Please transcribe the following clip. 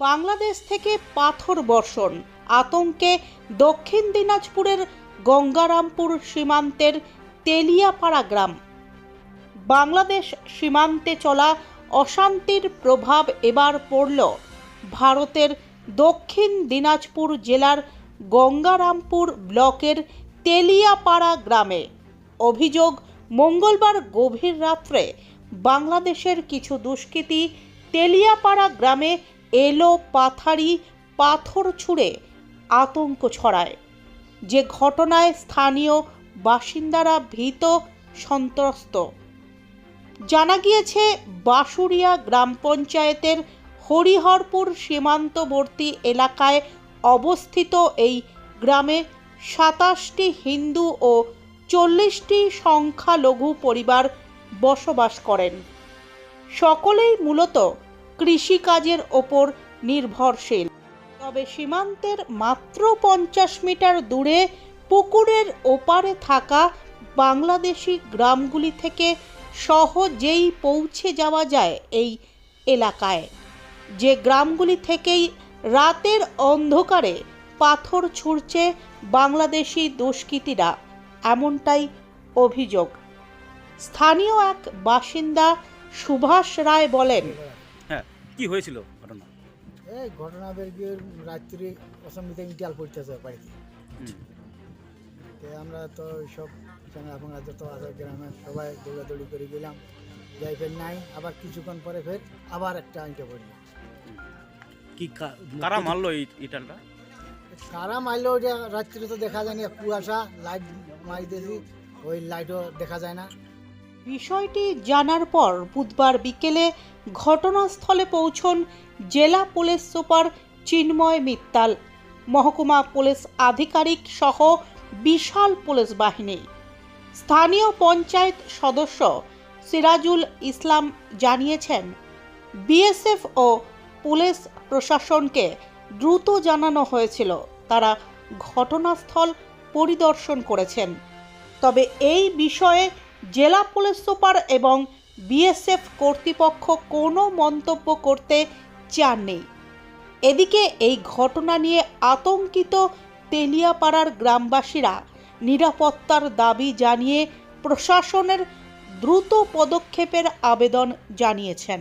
বাংলাদেশ থেকে পাথর বর্ষণ। আতঙ্কে দক্ষিণ দিনাজপুরের গঙ্গারামপুর সীমান্তের তেলিয়াপাড়া গ্রাম। বাংলাদেশ সীমান্তে চলা অশান্তির প্রভাব এবার পড়ল ভারতের দক্ষিণ দিনাজপুর জেলার গঙ্গারামপুর ব্লকের তেলিয়াপাড়া গ্রামে। অভিযোগ, মঙ্গলবার গভীর রাত্রে বাংলাদেশের কিছু দুষ্কৃতী তেলিয়াপাড়া গ্রামে এলো পাথারি পাথর ছুঁড়ে আতঙ্ক ছড়ায়। যে ঘটনায় স্থানীয় বাসিন্দারা ভীত, সন্ত্রস্ত। জানা গিয়েছে বাসুরিয়া গ্রাম পঞ্চায়েতের হরিহরপুর সীমান্তবর্তী এলাকায় অবস্থিত এই গ্রামে সাতাশটি হিন্দু ও চল্লিশটি সংখ্যালঘু পরিবার বসবাস করেন। সকলেই মূলত কৃষিকাজের ওপর নির্ভরশীল। তবে সীমান্তের মাত্র পঞ্চাশ মিটার দূরে পুকুরের ওপারে থাকা বাংলাদেশি গ্রামগুলি থেকে সহজেই পৌঁছে যাওয়া যায় এই এলাকায়। যে গ্রামগুলি থেকেই রাতের অন্ধকারে পাথর ছুঁড়ছে বাংলাদেশি দুষ্কৃতীরা, এমনটাই অভিযোগ। স্থানীয় এক বাসিন্দা সুভাষ রায় বলেন কি হয়েছিল ঘটনা? এই ঘটনা বের গিয়ে রাত্রি অসম্মিতে ইন্টিয়াল পড়তেছে বাড়িতে। তো আমরা তো সব এখন ফাংড়া যত আছে গ্রামে সবাই দৌড়াদৌড়ি করে গেলাম। যাই ফের নাই আবার কিছুক্ষণ পরে ফের আবার একটা ইন্টে পড়ল কি কারা মারলো এই ইটানটা কারা মারলো ওইটা রাত্রি তো দেখা যায় না কুয়াশা লাইট মারি দিয়েছি ওই লাইটও দেখা যায় না। বিষয়টি জানার পর বুধবার বিকেলে ঘটনাস্থলে পৌঁছন জেলা পুলিশ সুপার চিন্ময় মিত্তাল, মহকুমা পুলিশ আধিকারিক সহ বিশাল পুলিশ বাহিনী। স্থানীয় পঞ্চায়েত সদস্য সিরাজুল ইসলাম জানিয়েছেন, বিএসএফ ও পুলিশ প্রশাসনকে দ্রুত জানানো হয়েছিল, তারা ঘটনাস্থল পরিদর্শন করেছেন। তবে এই বিষয়ে জেলা পুলিশ সুপার এবং বিএসএফ কর্তৃপক্ষ কোনো মন্তব্য করতে চাননি। এদিকে এই ঘটনা নিয়ে আতঙ্কিত তেলিয়াপাড়ার গ্রামবাসীরা নিরাপত্তার দাবি জানিয়ে প্রশাসনের দ্রুত পদক্ষেপের আবেদন জানিয়েছেন।